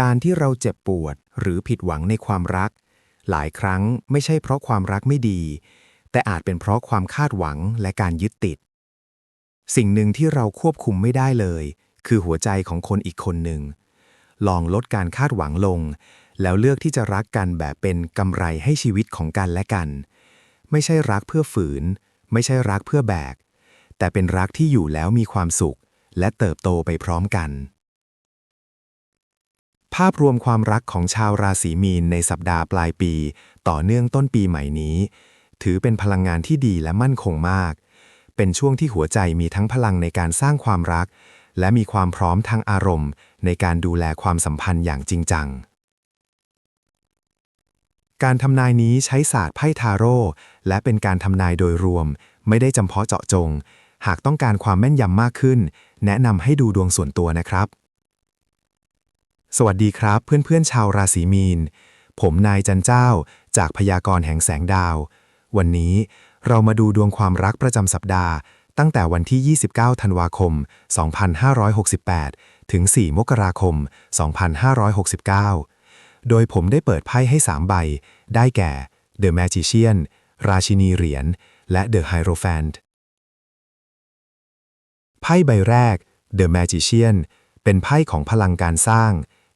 การที่เราเจ็บปวดหรือผิดหวังในความรัก หลายครั้งไม่ใช่เพราะความรักไม่ดี แต่อาจเป็นเพราะความคาดหวังและการยึดติด สิ่งหนึ่งที่เราควบคุมไม่ได้เลย คือหัวใจของคนอีกคนหนึ่ง ลองลดการคาดหวังลง แล้วเลือกที่จะรักกันแบบเป็นกำไรให้ชีวิตของกันและกัน ไม่ใช่รักเพื่อฝืน ไม่ใช่รักเพื่อแบก แต่เป็นรักที่อยู่แล้วมีความสุข และเติบโตไปพร้อมกัน ภาพรวมความรักของชาวราศีมีนในสัปดาห์ปลายปี ต่อเนื่องต้นปีใหม่นี้ ถือเป็นพลังงานที่ดีและมั่นคงมาก เป็นช่วงที่หัวใจมีทั้งพลังในการสร้างความรัก และมีความพร้อมทางอารมณ์ ในการดูแลความสัมพันธ์อย่างจริงจัง การทำนายนี้ใช้ศาสตร์ไพ่ทาโร่และเป็นการทำนายโดยรวม ไม่ได้จำเพาะเจาะจง หากต้องการความแม่นยำมากขึ้น แนะนำให้ดูดวงส่วนตัวนะครับ สวัสดีครับเพื่อนๆชาวราศีมีน ผมนายจันเจ้าจากพยากรณ์แห่งแสงดาว วันนี้เรามาดูดวงความรักประจำสัปดาห์ ตั้งแต่วันที่ 29 ธันวาคม 2568 ถึง 4 มกราคม 2569 โดยผมได้เปิดไพ่ให้ 3 ใบ ได้แก่ The Magician ราชินีเหรียญ และ The Hierophant ไพ่ใบแรก The Magician เป็นไพ่ของพลังการสร้าง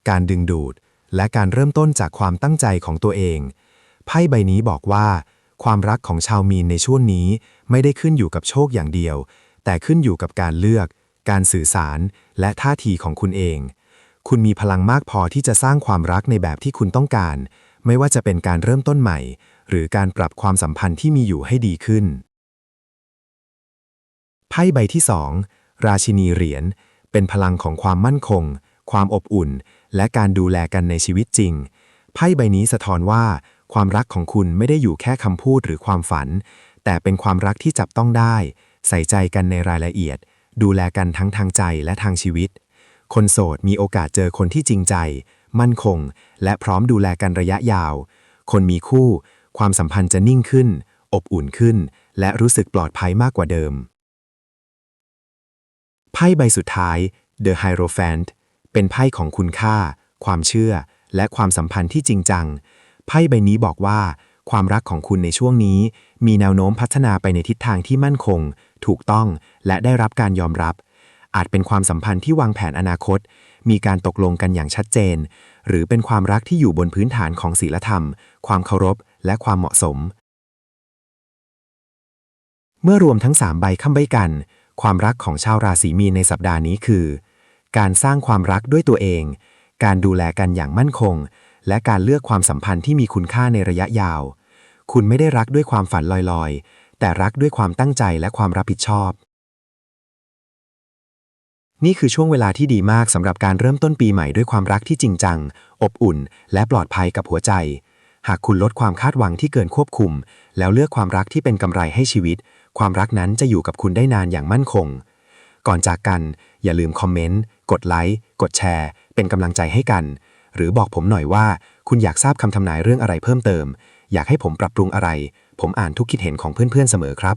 การดึงดูด และการเริ่มต้นจากความตั้งใจของตัวเอง ไพ่ใบนี้บอกว่า ความรักของชาวมีนในช่วงนี้ไม่ได้ขึ้นอยู่กับโชคอย่างเดียว แต่ขึ้นอยู่กับการเลือก การสื่อสาร และท่าทีของคุณเอง คุณมีพลังมากพอที่จะสร้างความรักในแบบที่คุณต้องการ ไม่ว่าจะเป็นการเริ่มต้นใหม่ หรือการปรับความสัมพันธ์ที่มีอยู่ให้ดีขึ้น ไพ่ใบที่สองราชินีเหรียญเป็นพลังของความมั่นคง ความอบอุ่น และการดูแลกันในชีวิตจริง ไพ่ใบนี้สะท้อนว่า ความรักของคุณไม่ได้อยู่แค่คำพูดหรือความฝัน แต่เป็นความรักที่จับต้องได้ ใส่ใจกันในรายละเอียด ดูแลกันทั้งทางใจและทางชีวิต คนโสดมีโอกาสเจอคนที่จริงใจ มั่นคง และพร้อมดูแลกันระยะยาว คนมีคู่ ความสัมพันธ์จะนิ่งขึ้น อบอุ่นขึ้น และรู้สึกปลอดภัยมากกว่าเดิมไพ่ใบสุดท้าย The Hierophant เป็นไพ่ของคุณค่า ความเชื่อ และความสัมพันธ์ที่จริงจัง ไพ่ใบนี้บอกว่า ความรักของคุณในช่วงนี้ มีแนวโน้มพัฒนาไปในทิศทางที่มั่นคง ถูกต้อง และได้รับการยอมรับ อาจเป็นความสัมพันธ์ที่วางแผนอนาคต มีการตกลงกันอย่างชัดเจน หรือเป็นความรักที่อยู่บนพื้นฐานของศีลธรรม ความเคารพ และความเหมาะสม เมื่อรวมทั้ง3ใบค้ำใบกัน ความรักของชาวราศีมีนในสัปดาห์นี้คือ การสร้างความรักด้วยตัวเอง การดูแลกันอย่างมั่นคง และการเลือกความสัมพันธ์ที่มีคุณค่าในระยะยาว คุณไม่ได้รักด้วยความฝันลอยๆ แต่รักด้วยความตั้งใจและความรับผิดชอบ นี่คือช่วงเวลาที่ดีมากสำหรับการเริ่มต้นปีใหม่ด้วยความรักที่จริงจัง อบอุ่น และปลอดภัยกับหัวใจ หากคุณลดความคาดหวังที่เกินควบคุม แล้วเลือกความรักที่เป็นกำไรให้ชีวิต ความรักนั้นจะอยู่กับคุณได้นานอย่างมั่นคง ก่อนจากกัน อย่าลืมคอมเมนต์ กดไลค์ กดแชร์ เป็นกำลังใจให้กัน หรือบอกผมหน่อยว่า คุณอยากทราบคำทำนายเรื่องอะไรเพิ่มเติม อยากให้ผมปรับปรุงอะไร ผมอ่านทุกคิดเห็นของเพื่อนๆเสมอครับ